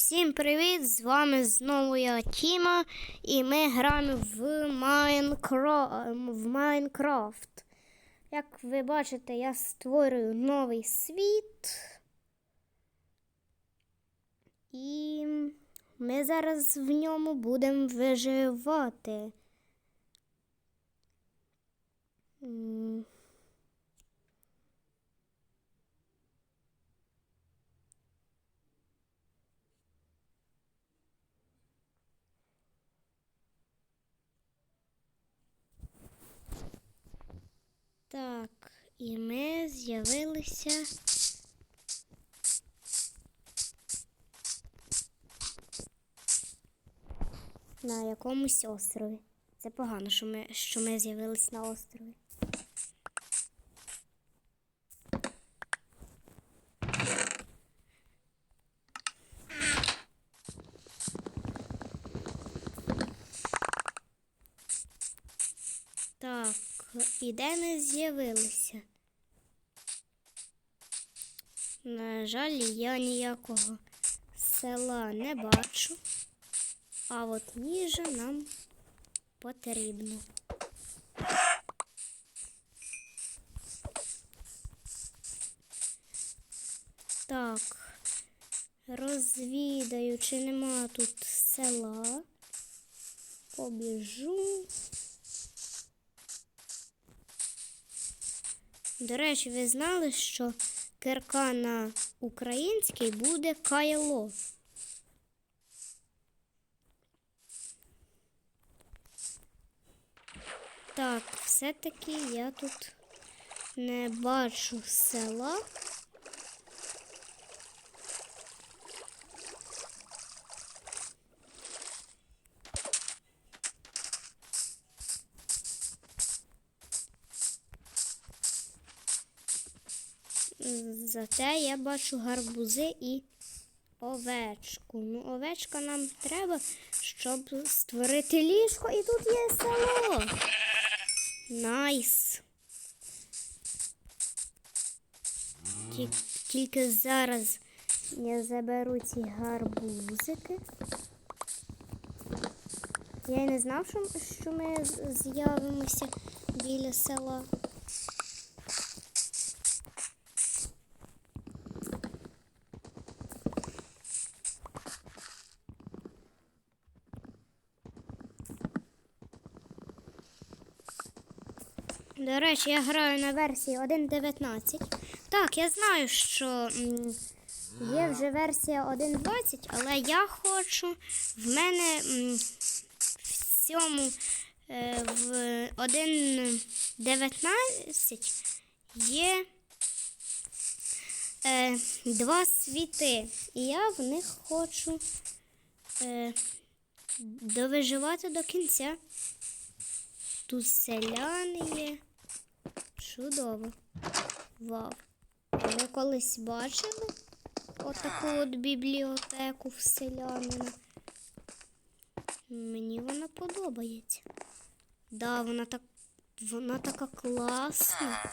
Всім привіт! З вами знову я Тіма, і ми граємо в, Майнкро... в Майнкрафт. Як ви бачите, я створюю новий світ. І ми зараз в ньому будемо виживати. Так, і ми з'явилися. На якомусь острові. Це погано, що ми, що ми з'явились на острові. Так, і де ми з'явилися? На жаль, я ніякого села не бачу. А от їжа нам потрібна. Так, розвідаю, чи нема тут села. Побіжу. До речі, ви знали, що кирка на українській буде кайло. Так, все-таки я тут не бачу села. Зате я бачу гарбузи і овечку. Ну, овечка нам треба, щоб створити ліжко, і тут є село. Найс. Тільки зараз я заберу ці гарбузики. Я й не знав, що ми з'явимося біля села. До речі, я граю на версії 1.19. Так, я знаю, що є вже версія 1.20, але я хочу. В мене в цьому е, в 1.19 є е, два світи. І я в них хочу е, довиживати до кінця. Тут селяни є. Чудово. Вау. Ви колись бачили отаку от бібліотеку в селянина? Мені вона подобається. Да, вона так. Вона така класна.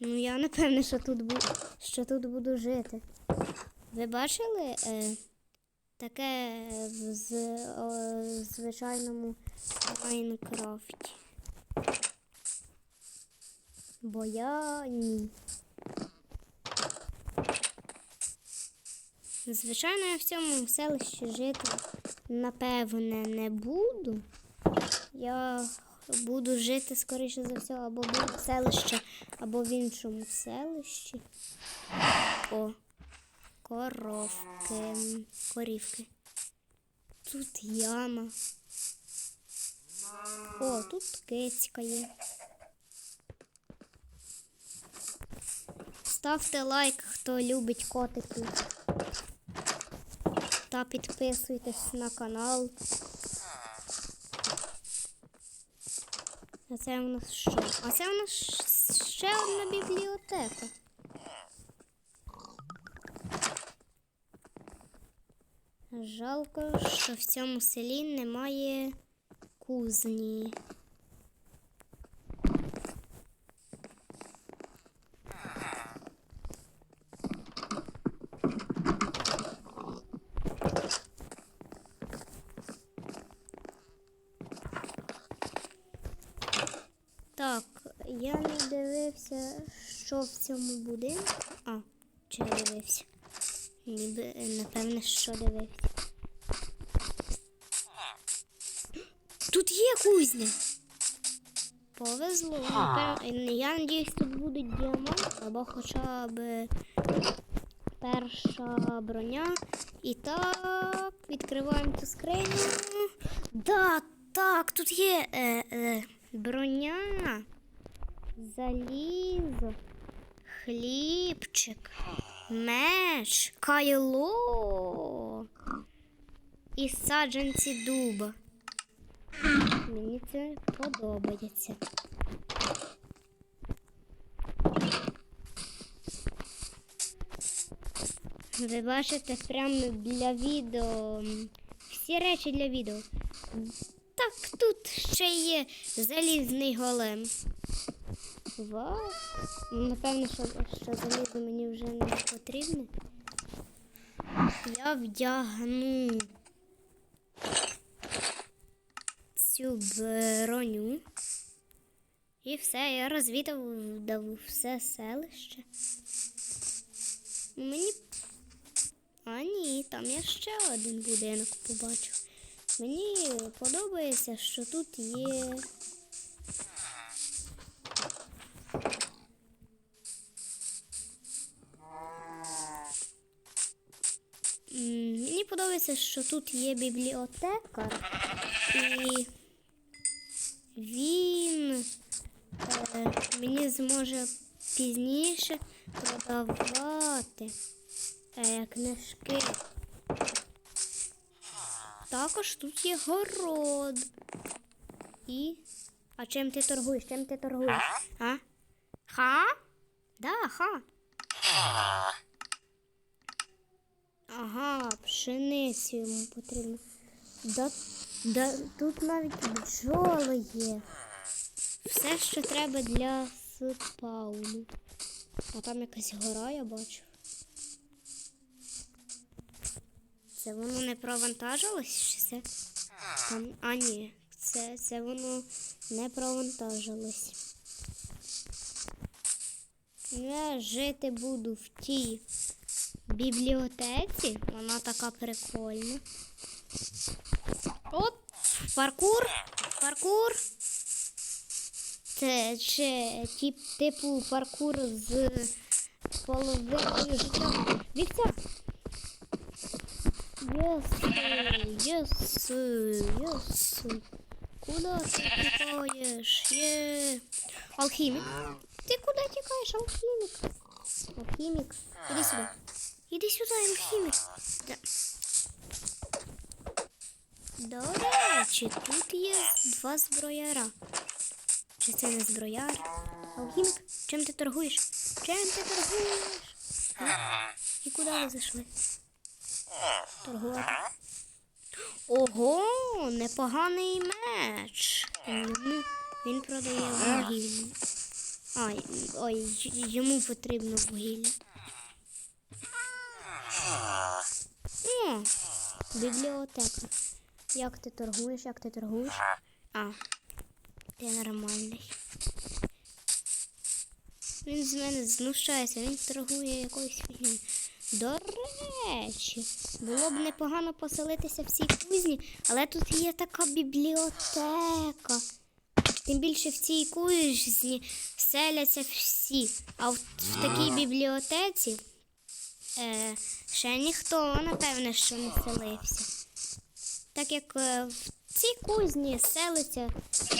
Ну, я не певна, що тут буду, що тут буду жити. Ви бачили е, таке в з, о, звичайному Майнкрафті? Бо я ні. Звичайно, я в цьому селищі жити напевне не буду. Я буду жити, скоріше за все, або в селищі, або в іншому селищі. О, коровки, корівки. Тут яма. О, тут кицька є. Ставте лайк, хто любить котиків. Та підписуйтесь на канал. А це у нас що? А це у нас ще одна бібліотека. Жалко, що в цьому селі немає кузні. Так, я не дивився, що в цьому будинку. А, чи я дивився? Ніби, е, напевне, що дивився. Тут є кузня. Повезло. Я надіюсь, тут будуть діаманти або хоча б перша броня. І так, відкриваємо цю скриню. Да, так, тут є е, е, броня, залізо, хлібчик, меч, кайло і саджанці дуба. Мені це подобається. Ви бачите прямо для відео. Всі речі для відео. Так, тут ще є залізний голем. Вау! Напевно, що, що залізо мені вже не потрібне. Я вдягну цю броню. І все, я розвідав дав все селище. Мені. А ні, там я ще один будинок побачив. Мені подобається, що тут є. Мені подобається, що тут є бібліотекар, і він е, мені зможе пізніше продавати е, книжки. Також тут є город. І. А чим ти торгуєш? Чим ти торгуєш? А? Ха? Да, ха. Ага, пшеницю йому потрібно. Да, да, тут навіть бджоли є. Все, що треба для спауну. А там якась гора, я бачу. Це воно не провантажилось чи це? Там, а ні, це, це воно не провантажилось. Я жити буду в тій бібліотеці. Вона така прикольна. Оп! Паркур! Паркур! Це ще тип, типу паркур з половиною життя. Вікця! Єс, єс, єс. Куда ти тікаєш? Є. Алхімік. Ти куди тікаєш, алхімік? Алхімік. Іди сюди. Іди сюди, алхімік. Да. До речі, тут є два зброяра. Чи це не зброяр? Алхімік, чим ти торгуєш? Чим ти торгуєш? А? І куди ви зайшли? Торгувати. Ого, непоганий меч. Він продає вугілля. Ай, ой, йому потрібно вугілля. О, бібліотека. Як ти торгуєш? Як ти торгуєш? А, ти нормальний. Він з мене знущається, він торгує якоюсь фігнею. До речі, було б непогано поселитися в цій кузні, але тут є така бібліотека. Тим більше в цій кузні селяться всі. А в, в такій бібліотеці е, ще ніхто, напевне, що не селився. Так як е, в цій кузні селиться,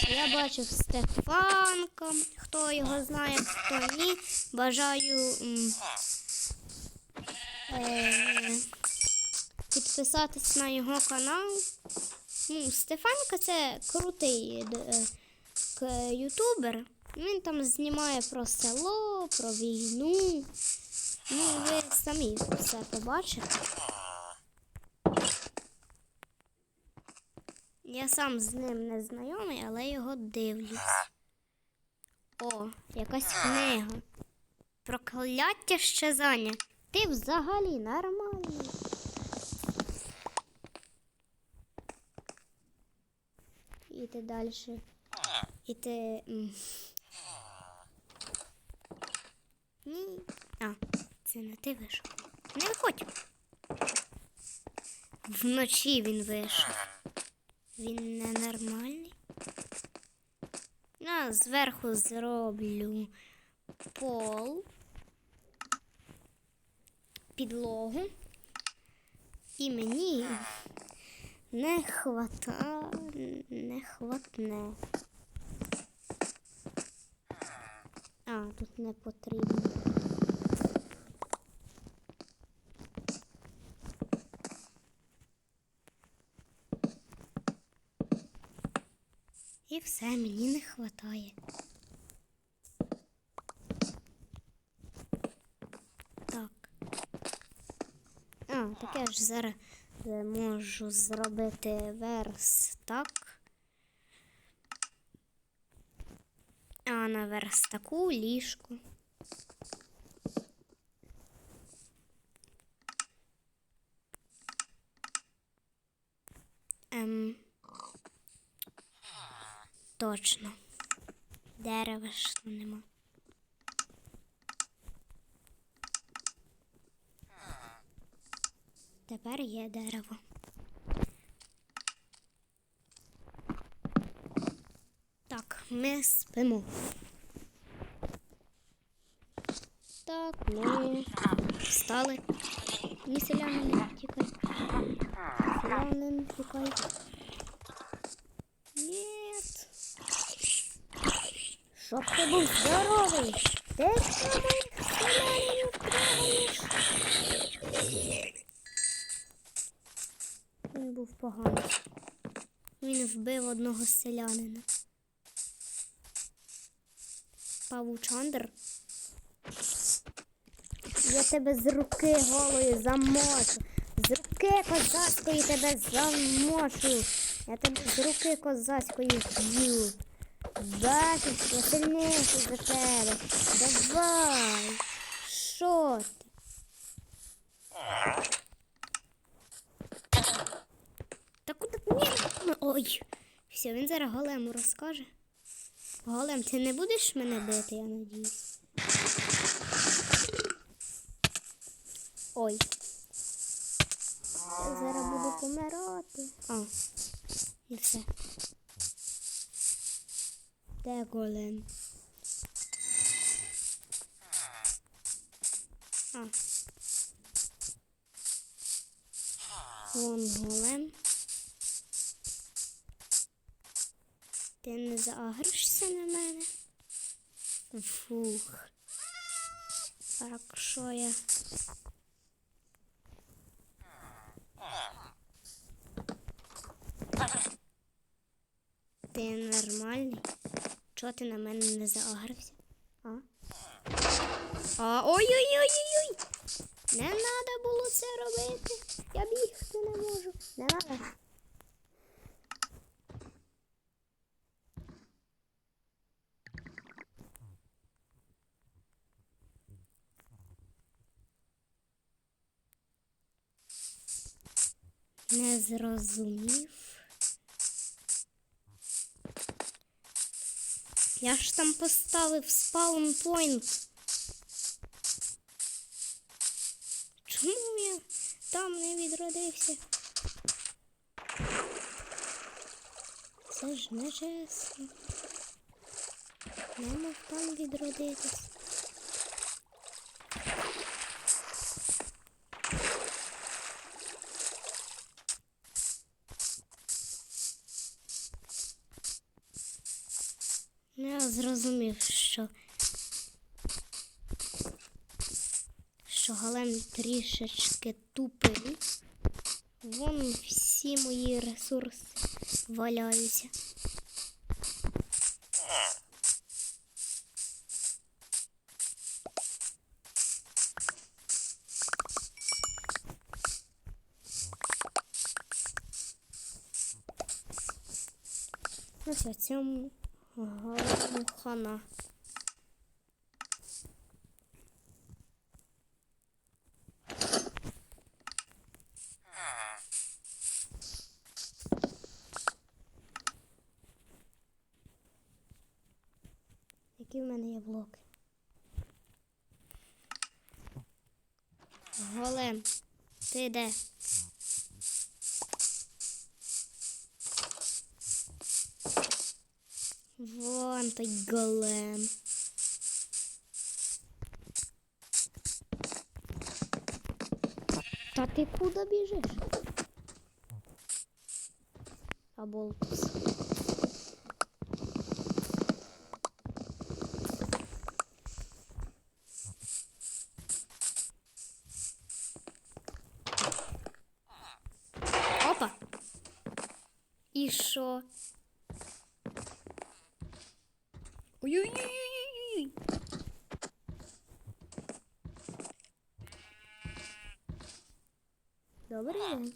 я бачив Стефанка, хто його знає, хто ні. Бажаю е, підписатись на його канал. Ну, Стефанка це крутий е, к- ютубер. Він там знімає про село, про війну. Ну, ви самі все побачите. Я сам з ним не знайомий, але його дивлюсь. О, якась книга. Прокляття щезання. Ти взагалі нормальний. Іти далі. Іти. Ні. А, не ти вийшов. Не виходь. Вночі він вийшов. Він ненормальний. На, зверху зроблю пол, підлогу. І мені не хвата, не хватне. А, тут не потрібно. Все, мені не хватає. Так. А, так я ж зараз можу зробити верстак. А на верстаку ліжко. Точно. Дерева ж нема. Тепер є дерево. Так, ми спимо. Так, ми встали. Ні, селянин, тікай. Селянин, тікай. Щоб ти був здоровий. Ти? Він був поганий. Він вбив одного селянина. Павучандр. Я тебе з руки голої замочу. З руки козацької тебе замочу. Я тебе з руки козацької вб'ю. Бачиш, я за тебе. Давай. Що ти? Та куди ні? Ой. Все, він зараз голему розкаже. Голем, ти не будеш мене бити, я надіюсь. Ой. Я зараз буду помирати. А, і все. Де голем? А. Вон голем. Ти не заагришся на мене? Фух. Так що я. Ти? Чого ти на мене не заагрився? А? А, ой-ой-ой-ой-ой! Не треба було це робити. Я бігти не можу. Не треба. Не зрозумів. Я ж там поставив спаунпойнт. Чому я там не відродився? Це ж не. Не мог там відродитись. Трішечки тупий. Вон всі мої ресурси валяються. Все, цьому голому хана. Які в мене є блоки? Голем. Ти де? Вон той голем. Та ти куди біжиш? Аболтус. І що? Ой-ой-ой-ой-ой. Добрий день.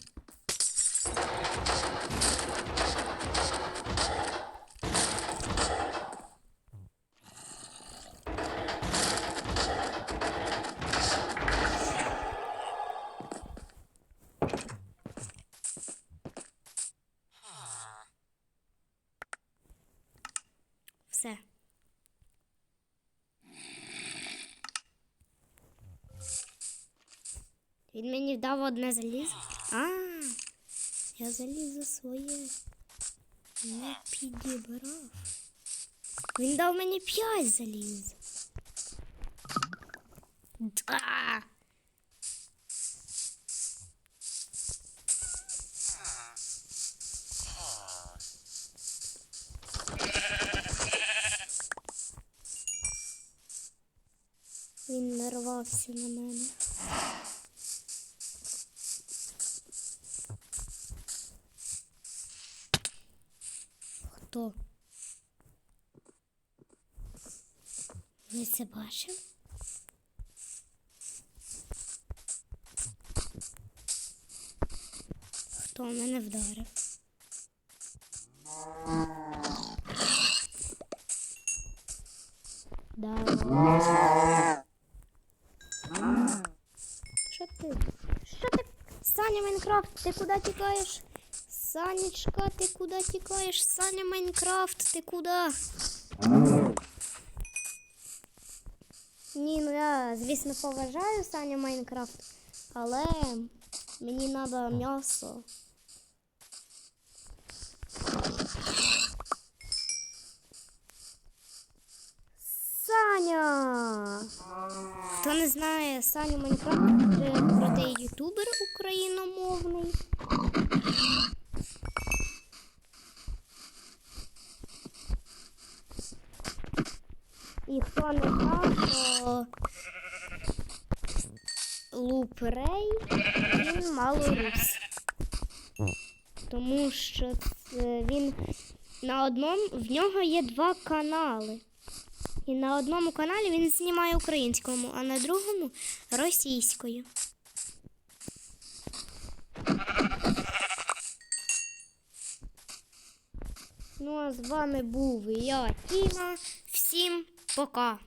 Все. Він мені дав одне залізо. А, я залізо своє не підібрав. Він дав мені п'ять заліз. Да. Він нарвався на мене. Хто? Ви це бачили? Хто мене вдарив? Да. Що ти? Що ти? Саня Майнкрафт, ти куди тікаєш? Санечка, ти куди тікаєш? Саня Майнкрафт, ти куди? Ні, ну я, звісно, поважаю Саню Майнкрафт, але мені треба м'ясо. Саня! Хто не знає Саню Майнкрафт, це крутий ютубер україномовний. І хто не знав, то Лупрей він малорус. Тому що він на одному в нього є два канали. І на одному каналі він знімає українському, а на другому російською. Ну а з вами був я, Тіма. Всім пока!